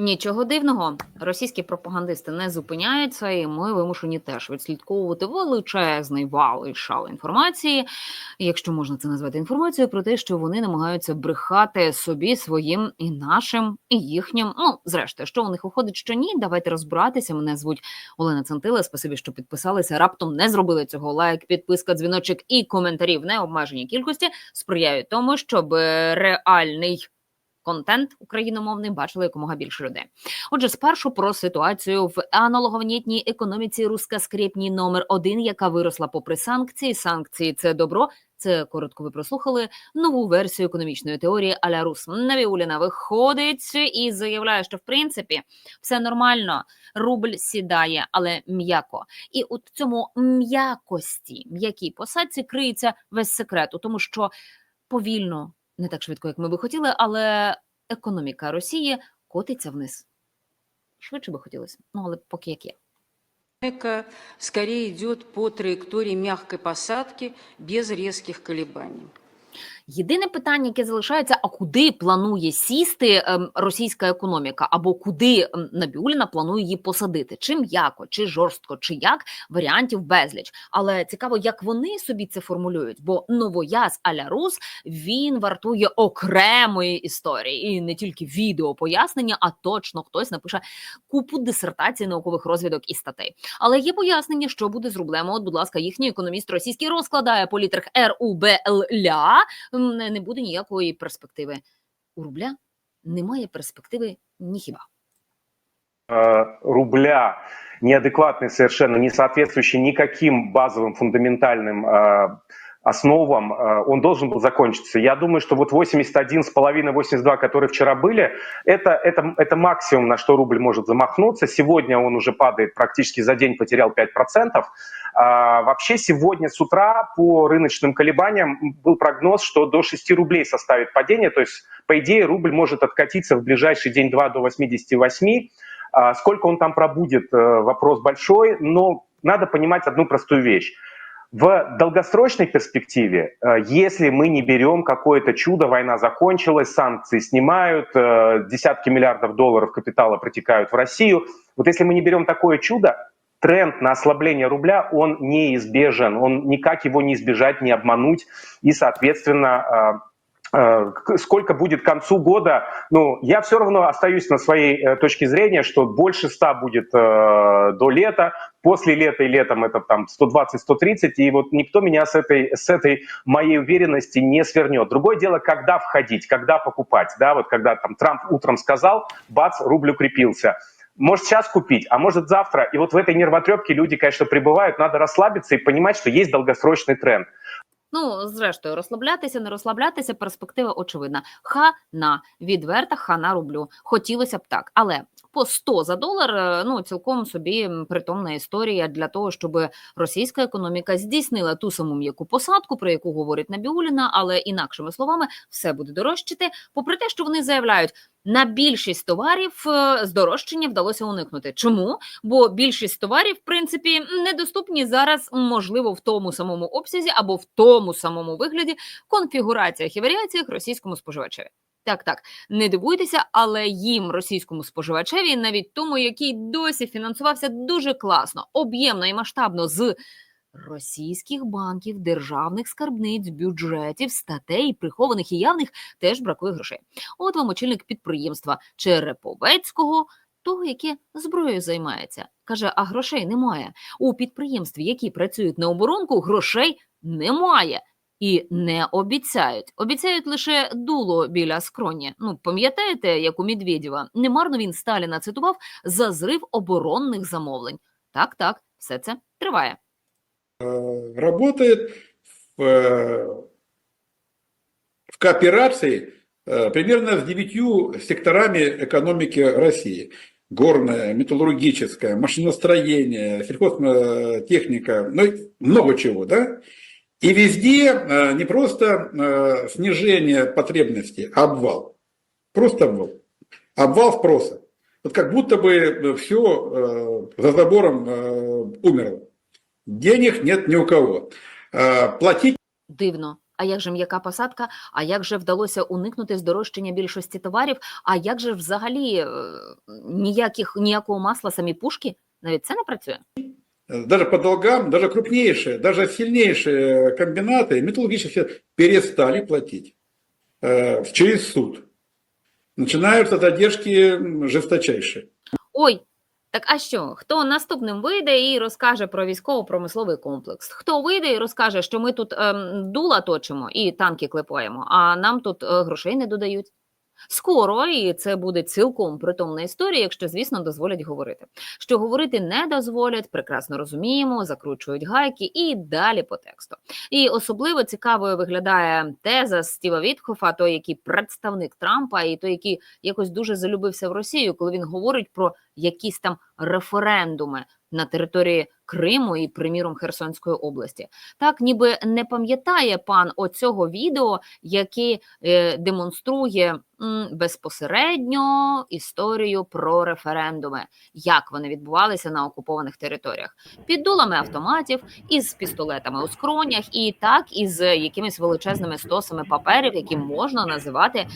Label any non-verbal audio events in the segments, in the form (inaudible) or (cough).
Нічого дивного, російські пропагандисти не зупиняються, і ми вимушені теж відслідковувати величезний вал і шал інформації, якщо можна це назвати інформацією, про те, що вони намагаються брехати собі, своїм і нашим, і їхнім. Ну, зрештою, що у них виходить, що ні. Давайте розбиратися. Мене звуть Олена Центила. Спасибі, що підписалися. Раптом не зробили цього. Лайк, підписка, дзвіночок і коментарі в необмеженій кількості сприяють тому, щоб е, реальний контент україномовний бачили якомога більше людей. Отже, спершу про ситуацію в аналоговнітній економіці руска скрепні номер один, яка виросла попри санкції. Санкції це добро. Це коротко ви прослухали нову версію економічної теорії Аля Рус. Навіуліна виходить і заявляє, що в принципі все нормально. Рубль сідає, але м'яко. І в цьому м'якості, м'якій посадці криється весь секрет, у тому що повільно, не так швидко, як ми би хотіли, але економіка Росії котиться вниз. Швидше би хотілося, ну але поки як є. Экономика скорее идет по траектории мягкой посадки без резких колебаний. Єдине питання, яке залишається: а куди планує сісти ем, російська економіка, або куди ем, Набіуліна планує її посадити? Чи м'яко, чи жорстко, чи як варіантів безліч. Але цікаво, як вони собі це формулюють. Бо новояз Аля Рус він вартує окремої історії, і не тільки відео пояснення, а точно хтось напише купу дисертацій, наукових розвідок і статей. Але є пояснення, що буде з рублем. От, будь ласка, їхній економіст російський розкладає по літрах РУБЛЯ. М, Не не буде ніякої перспективи. У рубля немає перспективи ні хіба. э, рубля неадекватный совершенно, не соответствующий никаким базовым фундаментальным э, основам, э, он должен был закончиться. Я думаю, что вот 81,5-82, которые вчера были, это, это, это максимум, на что рубль может замахнуться. Сегодня он уже падает, практически за день потерял 5%. А, вообще сегодня с утра по рыночным колебаниям был прогноз, что до 6 рублей составит падение. То есть, по идее, рубль может откатиться в ближайший день-два до 88. А, Сколько он там пробудет, э, вопрос большой, но надо понимать одну простую вещь. В долгосрочной перспективе, э, если мы не берем какое-то чудо, война закончилась, санкции снимают, э, десятки миллиардов долларов капитала протекают в Россию, вот если мы не берем такое чудо, тренд на ослабление рубля, он неизбежен, он никак его не избежать, не обмануть, и, соответственно, э, сколько будет к концу года, ну, я все равно остаюсь на своей э, точке зрения, что больше 100 будет э, до лета, после лета и летом это там 120-130, и вот никто меня с этой, с этой моей уверенности не свернет. Другое дело, когда входить, когда покупать, да, вот когда там Трамп утром сказал, бац, рубль укрепился. Может сейчас купить, а может завтра. И вот в этой нервотрепке люди, конечно, пребывают, надо расслабиться и понимать, что есть долгосрочный тренд. Ну, зрештою, розслаблятися, не розслаблятися, перспектива очевидна. Хана, відверта хана рублю. Хотілося б так, але по 100 за долар, е, ну цілком собі притомна історія для того, щоб російська економіка здійснила ту саму м'яку посадку, про яку говорить Набіуліна, але інакшими словами, все буде дорожчати. Попри те, що вони заявляють, на більшість товарів е, здорожчання вдалося уникнути. Чому? Бо більшість товарів, в принципі, недоступні зараз, можливо, в тому самому обсязі або в тому самому вигляді, конфігураціях і варіаціях російському споживачеві. Так, так, не дивуйтеся, але їм російському споживачеві, навіть тому, який досі фінансувався дуже класно, об'ємно і масштабно з російських банків, державних скарбниць, бюджетів, статей, прихованих і явних, теж бракує грошей. От вам очільник підприємства Череповецького, того, яке зброєю займається. Каже, а грошей немає. У підприємстві, які працюють на оборонку, грошей немає. І не обіцяють. Обіцяють лише дуло біля скроні. Ну, пам'ятаєте, як у Медведєва? Немарно він Сталіна цитував за зрив оборонних замовлень. Так, так, все це триває. э, работает в, э, в кооперации э, примерно с девятью секторами экономики России. Горная, металлургическая, машиностроение, сельхозтехника, ну и много чего, да? И везде э, не просто э, снижение потребностей, а обвал. Просто обвал. Обвал спроса. Вот как будто бы все за забором э, умерло. Денег нет ни у кого. А, Платить Дивно. А як же м'яка посадка? А як же вдалося уникнути здорожчання більшості товарів? А як же взагалі е, ніяких ніякого масла самі пушки? Навіть це не працює. Даже по долгам, даже крупнейшие, даже сильнейшие комбинаты металлургические перестали платить э, через суд. Начинаются задержки жесточайшие. Ой, так а що? Хто наступним вийде і розкаже про військово-промисловий комплекс? Хто вийде і розкаже, що ми тут ем, дула точимо і танки клепаємо, а нам тут е, грошей не додають? Скоро, і це буде цілком притомна історія, якщо, звісно, дозволять говорити. Що говорити не дозволять, прекрасно розуміємо, закручують гайки і далі по тексту. І особливо цікавою виглядає теза Стіва Вітхофа, той, який представник Трампа, і той, який якось дуже залюбився в Росію, коли він говорить про якісь там референдуми на території Криму і, приміром, Херсонської області. Так, ніби не пам'ятає пан оцього відео, яке е, демонструє безпосередньо історію про референдуми, як вони відбувалися на окупованих територіях, під дулами автоматів, із пістолетами у скронях, і так із якимись величезними стосами паперів, які можна називати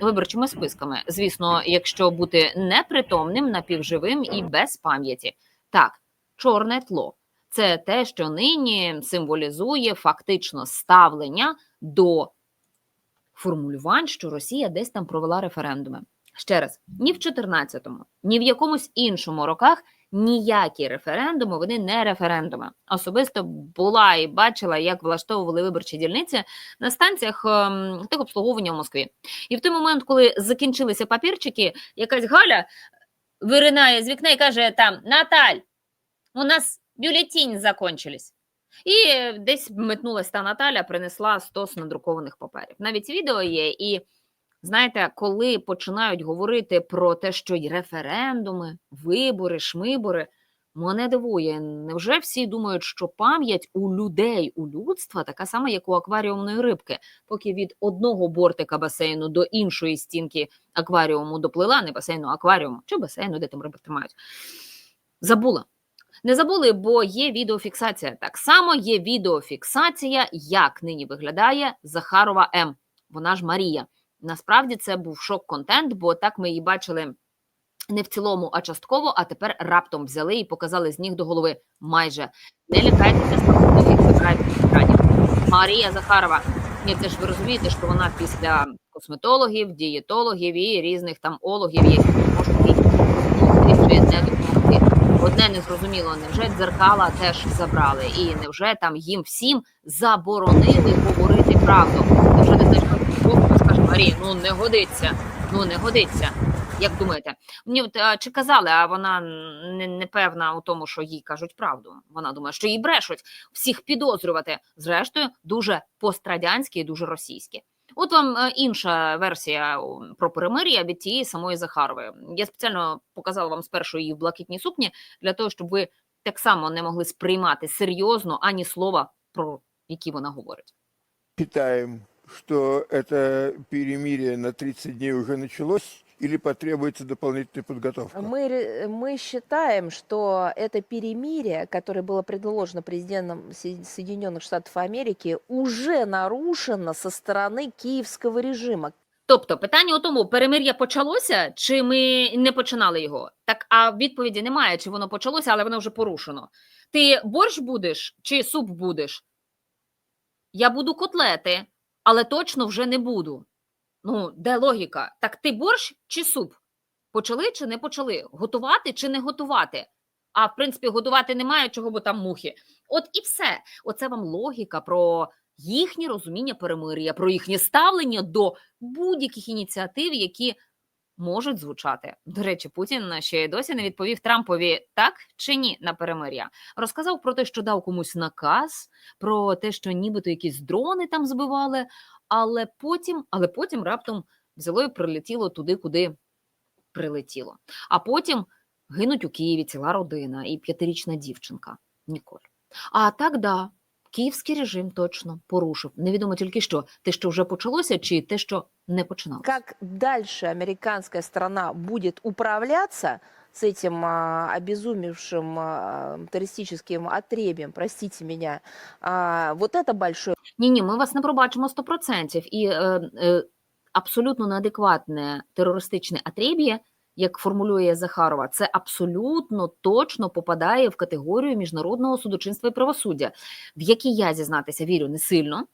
виборчими списками. Звісно, якщо бути непритомним, напівживим і без пам'яті. Так, чорне тло це те, що нині символізує фактично ставлення до формулювань, що Росія десь там провела референдуми. Ще раз, ні в 14-му, ні в якомусь іншому роках ніякі референдуми вони не референдуми. Особисто була і бачила, як влаштовували виборчі дільниці на станціях ем, техобслуговування в Москві. І в той момент, коли закінчилися папірчики, якась Галя виринає з вікна і каже: там Наталь, у нас бюлетені закончились. І е, десь метнулась та Наталя, принесла стос надрукованих паперів. Навіть відео є. І знаєте, коли починають говорити про те, що й референдуми, вибори, шмибори, мене дивує. Невже всі думають, що пам'ять у людей, у людства така сама, як у акваріумної рибки, поки від одного бортика басейну до іншої стінки акваріуму доплила, не басейну, а акваріуму чи басейну, де там риби тримають. Забула. Не забули, бо є відеофіксація. Так само є відеофіксація, як нині виглядає Захарова М. Вона ж Марія. Насправді це був шок-контент, бо так ми її бачили не в цілому, а частково, а тепер раптом взяли і показали з ніг до голови. Майже не лякайтеся спокійно, забирають. Марія Захарова. Ні, це ж ви розумієте, що вона після косметологів, дієтологів і різних там ологів, які можуть не допомогти. Одне незрозуміло, невже дзеркала теж забрали, і невже там їм всім заборонили говорити правду? Невже не знаєш, скаже Марія, ну не годиться, ну не годиться. Як думаєте, мені от, чи казали, а вона не, не певна у тому, що їй кажуть правду. Вона думає, що їй брешуть всіх підозрювати. Зрештою, дуже пострадянські і дуже російські. От вам е, інша версія про перемир'я від тієї самої Захарової. Я спеціально показала вам спершу її в блакитній сукні для того, щоб ви так само не могли сприймати серйозно ані слова, про які вона говорить. Считаем, что это перемирие на 30 дней уже началось или потребуется дополнительная подготовка? Мы, ре- мы считаем, что это перемирие, которое было предложено президентом Со- Соединенных Штатов Америки, уже нарушено со стороны киевского режима. Тобто питання у тому, перемир'я почалося, чи ми не починали його? Так, а відповіді немає, чи воно почалося, але воно вже порушено. Ти борщ будеш чи суп будеш? Я буду котлети, але точно вже не буду. Ну, де логіка? Так ти борщ чи суп? Почали чи не почали? Готувати чи не готувати? А в принципі, готувати немає чого, бо там мухи. От і все. Оце вам логіка про їхнє розуміння перемир'я, про їхнє ставлення до будь-яких ініціатив, які можуть звучати. До речі, Путін ще й досі не відповів Трампові так чи ні на перемир'я. Розказав про те, що дав комусь наказ, про те, що нібито якісь дрони там збивали, але потім, але потім раптом взяло і прилетіло туди, куди прилетіло. А потім гинуть у Києві ціла родина і п'ятирічна дівчинка Ніколь. А так, да, київський режим точно порушив. Невідомо тільки що, те, що вже почалося, чи те, що не починалося. Как дальше американская страна будет управляться, с этим а, обезумевшим а, террористическим отребием, простите меня, а, вот это большой Ні, ні, ми вас не пробачимо 100%. І е, е, абсолютно неадекватне терористичне атребіє, як формулює Захарова, це абсолютно точно попадає в категорію міжнародного судочинства і правосуддя, в якій я зізнатися вірю не сильно.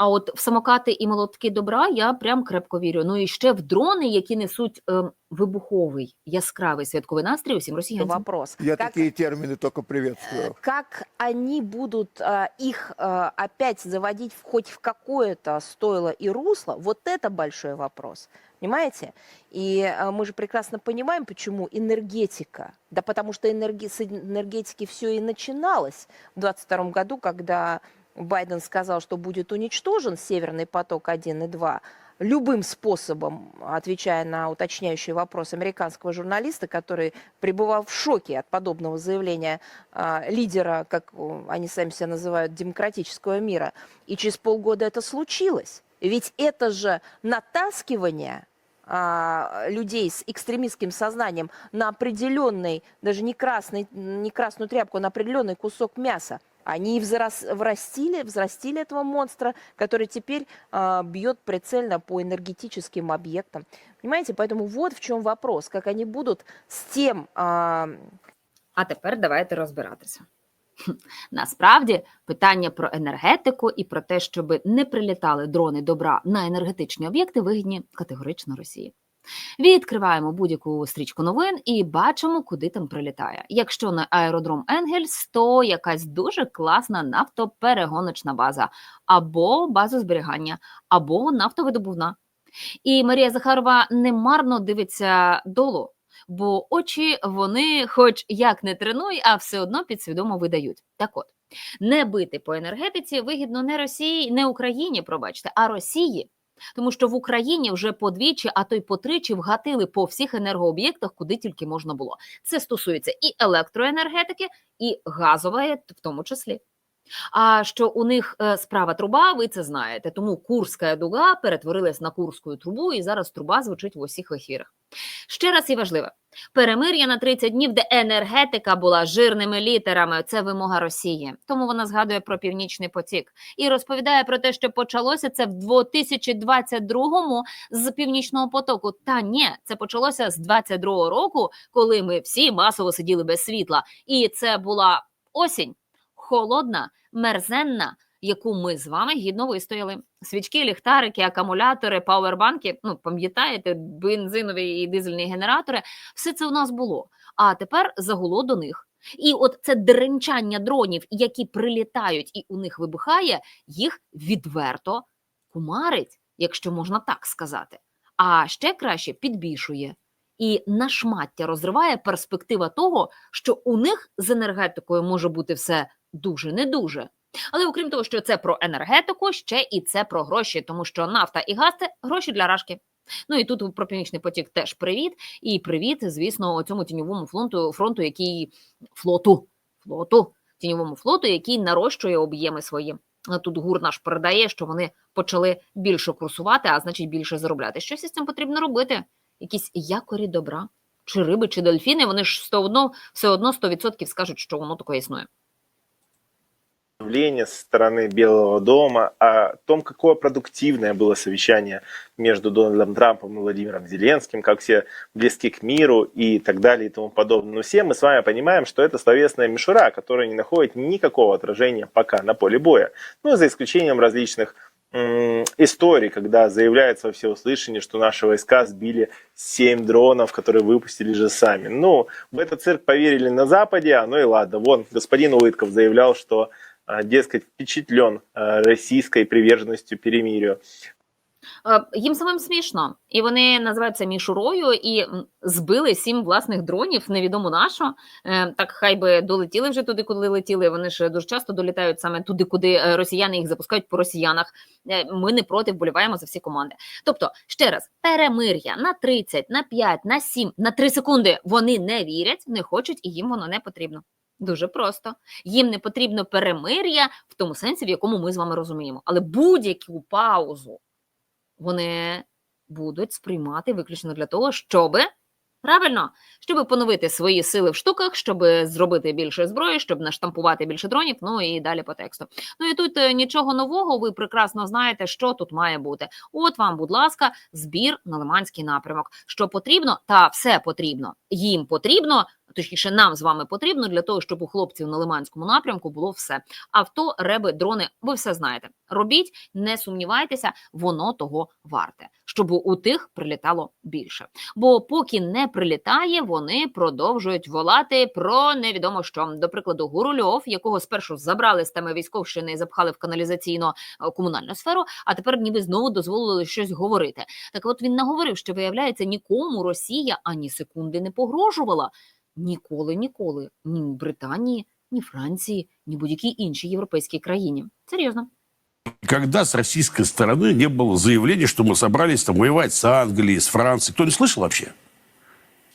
А от в самокати і молотки добра я прям крепко вірю. Ну і ще в дрони, які несуть е, вибуховий яскравий святковий настрій усім росіянцям. вопрос. Я Как- такие термины только приветствую. Как они будут а, их а, опять заводить в, хоть в какое-то стойло и русло, вот это большой вопрос. Понимаете? И а, мы же прекрасно понимаем, почему энергетика. Да потому что энерги- с энергетики все и начиналось в 2022 году, когда Байден сказал, что будет уничтожен Северный поток-1 и 2 любым способом, отвечая на уточняющий вопрос американского журналиста, который пребывал в шоке от подобного заявления а, лидера, как о, они сами себя называют, демократического мира. И через полгода это случилось. Ведь это же натаскивание а, людей с экстремистским сознанием на определенный, даже не, красный, не красную тряпку, а на определенный кусок мяса. Они взрос, врастили, взрастили этого монстра, который теперь а, бьет прицельно по энергетическим объектам. Понимаете, поэтому вот в чем вопрос, как они будут с тем а, А тепер давайте розбиратися. Хм, (laughs) Насправді питання про енергетику і про те, щоб не прилітали дрони добра на енергетичні об'єкти, вигідні категорично Росії. Відкриваємо будь-яку стрічку новин і бачимо, куди там прилітає. Якщо на аеродром Енгельс, то якась дуже класна нафтоперегоночна база, або база зберігання, або нафтовидобувна. І Марія Захарова немарно дивиться долу, бо очі вони, хоч як не тренуй, а все одно підсвідомо видають. Так от, не бити по енергетиці вигідно не Росії, не Україні, пробачте, а Росії. Тому що в Україні вже подвічі, а то й потричі вгатили по всіх енергооб'єктах, куди тільки можна було. Це стосується і електроенергетики, і газової, в тому числі. А що у них е, справа труба, ви це знаєте. Тому Курська дуга перетворилась на Курську трубу, і зараз труба звучить в усіх ефірах. Ще раз і важливе: перемир'я на 30 днів, де енергетика була жирними літерами. Це вимога Росії. Тому вона згадує про північний потік і розповідає про те, що почалося це в 2022-му з північного потоку. Та ні, це почалося з 22-го року, коли ми всі масово сиділи без світла, і це була осінь холодна, мерзенна, яку ми з вами гідно вистояли. Свічки, ліхтарики, акумулятори, пауербанки. Ну пам'ятаєте, бензинові і дизельні генератори. Все це у нас було. А тепер загуло до них. І от це дренчання дронів, які прилітають, і у них вибухає, їх відверто кумарить, якщо можна так сказати. А ще краще підбільшує і на шмаття розриває перспектива того, що у них з енергетикою може бути все дуже не дуже. Але окрім того, що це про енергетику, ще і це про гроші, тому що нафта і газ це гроші для рашки. Ну і тут про північний потік теж привіт. І привіт, звісно, цьому тіньовому фронту, фронту, який флоту, флоту, тіньовому флоту, який нарощує об'єми свої. А Тут гур наш передає, що вони почали більше курсувати, а значить більше заробляти. Щось із цим потрібно робити. Якісь якорі добра, чи риби, чи дельфіни, вони ж все одно, все одно 100% скажуть, що воно таке існує. Заявление со стороны Белого дома о том, какое продуктивное было совещание между Дональдом Трампом и Владимиром Зеленским, как все близки к миру и так далее и тому подобное. Но все мы с вами понимаем, что это словесная мишура, которая не находит никакого отражения пока на поле боя. Ну, за исключением различных историй, когда заявляется во всеуслышание, что наши войска сбили 7 дронов, которые выпустили же сами. Ну, в этот цирк поверили на Западе, а ну и ладно. Вон, господин Улытков заявлял, что дескать, впечатлен а, российской приверженностью перемирию. Е, Їм самим смішно, і вони називаються мішурою і збили сім власних дронів, невідомо на що. Е, Так хай би долетіли вже туди, куди летіли. Вони ж дуже часто долітають саме туди, куди е, росіяни їх запускають по росіянах. Ми не проти вболіваємо за всі команди. Тобто, ще раз, перемир'я на 30, на 5, на 7, на 3 секунди. Вони не вірять, не хочуть, і їм воно не потрібно. Дуже просто. Їм не потрібно перемир'я в тому сенсі, в якому ми з вами розуміємо. Але будь-яку паузу вони будуть сприймати виключно для того, щоб Правильно, щоб поновити свої сили в штуках, щоб зробити більше зброї, щоб наштампувати більше дронів. Ну і далі по тексту. Ну і тут е, нічого нового. Ви прекрасно знаєте, що тут має бути. От вам, будь ласка, збір на Лиманський напрямок. Що потрібно, та все потрібно. Їм потрібно, точніше, нам з вами потрібно для того, щоб у хлопців на Лиманському напрямку було все. Авто, реби, дрони, ви все знаєте. Робіть, не сумнівайтеся, воно того варте, щоб у тих прилітало більше. Бо поки не прилітає, вони продовжують волати про невідомо що. До прикладу, Гурульов, якого спершу забрали з теми військовщини і запхали в каналізаційно е, сферу, а тепер ніби знову дозволили щось говорити. Так от він наговорив, що виявляється, нікому Росія ані секунди не погрожувала. Ніколи, ніколи, ні Британії, ні Франції, ні будь-якій іншій європейській країні. Серйозно. Когда с российской стороны не было заявления, что мы собрались там воевать с Англией, с Францией? Кто не слышал вообще?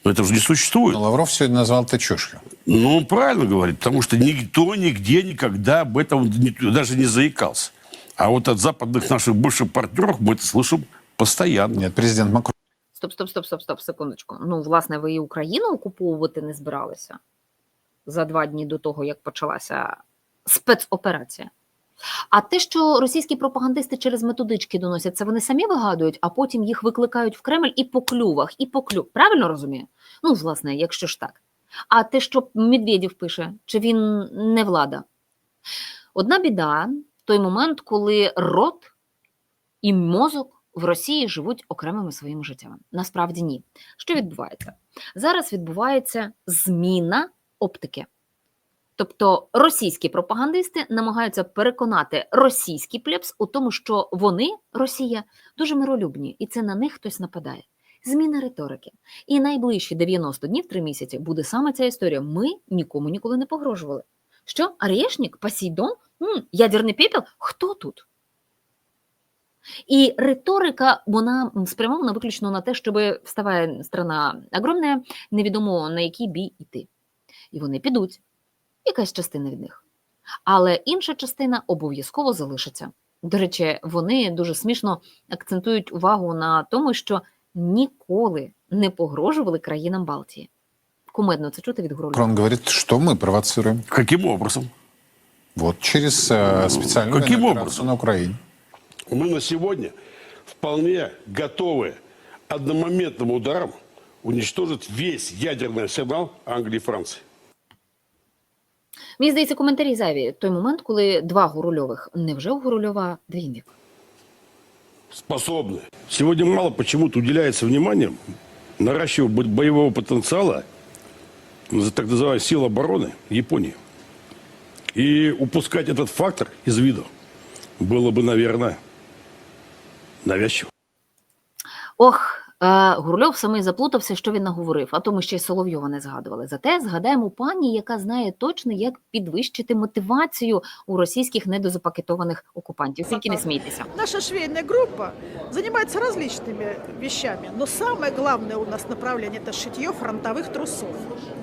Ну, это же не существует. Но Лавров сегодня назвал это чушью. Ну, он правильно говорит, потому что никто нигде никогда об этом не- даже не заикался. А вот от западных наших бывших партнеров мы это слышим постоянно. Нет, президент Макрон Стоп, стоп, стоп, стоп, стоп, секундочку. Ну, власне, ви і Україну окуповувати не збиралися за два дні до того, як почалася спецоперація. А те, що російські пропагандисти через методички доносять, це вони самі вигадують, а потім їх викликають в Кремль і по клювах, і по клю. Правильно розумію? Ну, власне, якщо ж так. А те, що Медведєв пише, чи він не влада? Одна біда той момент, коли рот і мозок в Росії живуть окремими своїми життями. Насправді ні. Що відбувається? Зараз відбувається зміна оптики. Тобто російські пропагандисти намагаються переконати російський плебс у тому, що вони, Росія, дуже миролюбні, і це на них хтось нападає. Зміна риторики. І найближчі 90 днів, 3 місяці, буде саме ця історія. Ми нікому ніколи не погрожували. Що? Арєшнік? Посейдон? М, ядерний пепел? Хто тут? І риторика вона спрямована виключно на те, щоб вставає страна огромна, невідомо на який бій йти. І вони підуть, якась частина від них. Але інша частина обов'язково залишиться. До речі, вони дуже смішно акцентують увагу на тому, що ніколи не погрожували країнам Балтії. Кумедно це чути від Гуруля. Макрон говорит, что мы провоцируем. Каким образом? Вот через э, специальную Каким образом? на Украине. Мы на сегодня вполне готовы одномоментным ударом уничтожить весь ядерный арсенал Англии и Франции. Мені здається, коментарі зайві. Той момент, коли два Гурульових. Невже у Гурульова двійник? способны. Сегодня мало почему-то уделяется внимание наращиванию бо- боевого потенциала за так называемой сил обороны Японии. И упускать этот фактор из виду было бы, наверное, навязчиво. Ох, Гурльов самий заплутався, що він наговорив, а то ми ще й Соловйова не згадували. Зате згадаємо пані, яка знає точно, як підвищити мотивацію у російських недозапакетованих окупантів. Тільки не смійтеся. Наша швейная группа занимается различными вещами, но самое главное у нас направление – это шитье фронтовых трусов.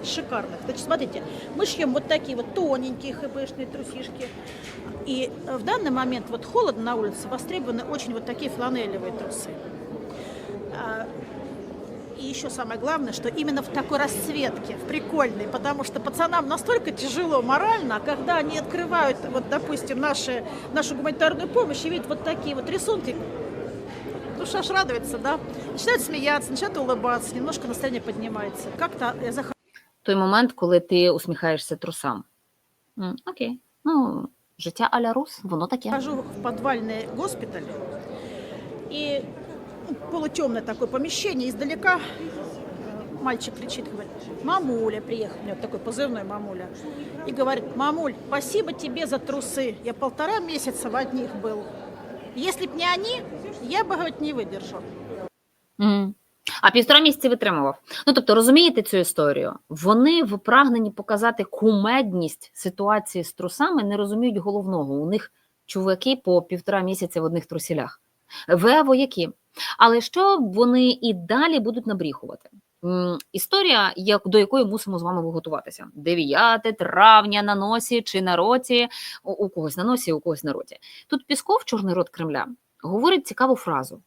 Шикарных. Значит, смотрите, мы шьем вот такие вот тоненькие хбшные трусишки. И э, в данный момент вот холодно на улице, востребованы очень вот такие фланелевые трусы. А, И еще самое главное, что именно в такой расцветке, в прикольной, потому что пацанам настолько тяжело морально, а когда они открывают, вот, допустим, наши, нашу гуманитарную помощь и видят вот такие вот рисунки, душа аж радуется, да, начинают смеяться, начинают улыбаться, немножко настроение поднимается. Как-то я захожу Той момент, коли ти усміхаєшся трусам. М, окей. Ну, життя аля рус, воно таке. Хожу в подвальный госпиталь, и ну, полутемное такое помещение, издалека э, мальчик кричит, говорит, мамуля приехал, у меня такой позывной мамуля, и говорит, мамуль, спасибо тебе за трусы, я полтора месяца в одних был. Если б не они, я бы, говорит, не выдержал. Мгм. А півтора місяці витримував. Ну тобто, розумієте цю історію? Вони в прагненні показати кумедність ситуації з трусами не розуміють головного. У них чуваки по півтора місяця в одних трусілях. Ви вояки. Але що вони і далі будуть набріхувати? М, Історія, як, до якої мусимо з вами виготуватися. 9 травня на носі чи на роті, у, у когось на носі, у когось на роті. Тут Пісков, чорний рот Кремля, говорить цікаву фразу.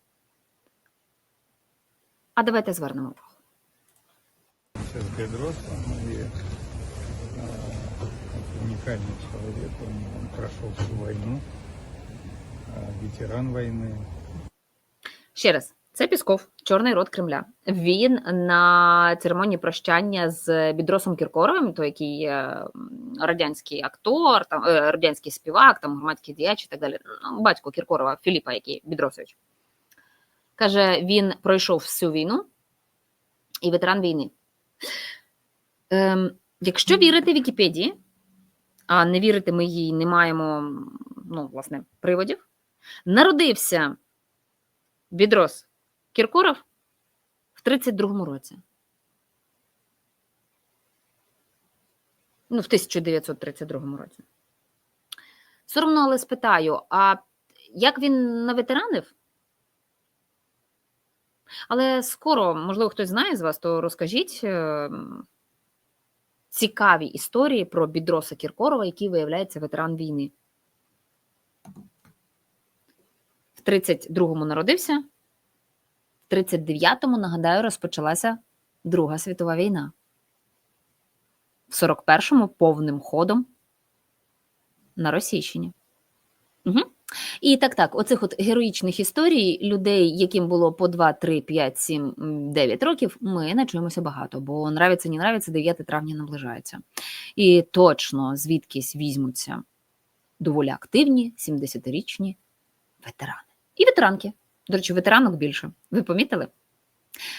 А давайте звернемо увагу. с Бедросом, и э, это уникальный человек, он, он прошел всю войну, э, ветеран войны, Ще раз, це Пісков, чорний рот Кремля. Він на церемонії прощання з Бідросом Кіркоровим, той який радянський актор, там е, радянський співак, там громадський діяч і так далі. Ну, батько Кіркорова Філіпа, який Бідросович. Каже, він пройшов всю війну і ветеран війни. Ем, якщо вірити Вікіпедії, а не вірити ми їй не маємо ну, власне, приводів, народився Бідрос Кіркоров в 32-му році. Ну, в 1932 році. Соромно, але спитаю, а як він наветеранив? Але скоро, можливо, хтось знає з вас, то розкажіть е, цікаві історії про Бідроса Кіркорова, який виявляється ветеран війни. В 32-му народився, в 39-му, нагадаю, розпочалася Друга світова війна. В 41-му повним ходом на Російщині. Угу. І так, так, оцих от героїчних історій людей, яким було по 2, 3, 5, 7, 9 років, ми не чуємося багато, бо нравиться, не нравиться, 9 травня наближається. І точно звідкись візьмуться доволі активні 70-річні ветерани. І ветеранки. До речі, ветеранок більше. Ви помітили?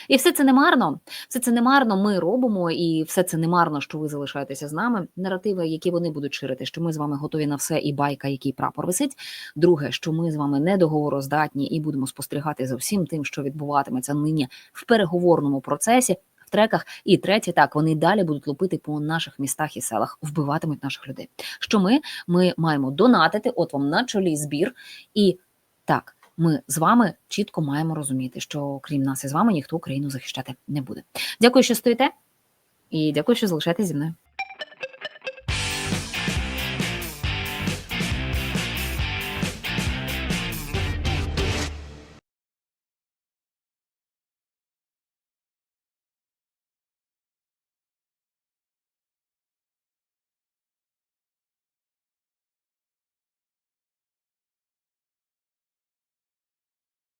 І все це не марно. Все це не марно ми робимо, і все це не марно, що ви залишаєтеся з нами. Наративи, які вони будуть ширити, що ми з вами готові на все, і байка, який прапор висить. Друге, що ми з вами недоговороздатні і будемо спостерігати за всім тим, що відбуватиметься нині в переговорному процесі. В треках, і третє, так вони далі будуть лупити по наших містах і селах, вбиватимуть наших людей. Що ми? Ми маємо донатити, от вам на чолі збір, і так, ми з вами чітко маємо розуміти, що крім нас і з вами ніхто Україну захищати не буде. Дякую, що стоїте, і дякую, що залишаєтесь зі мною.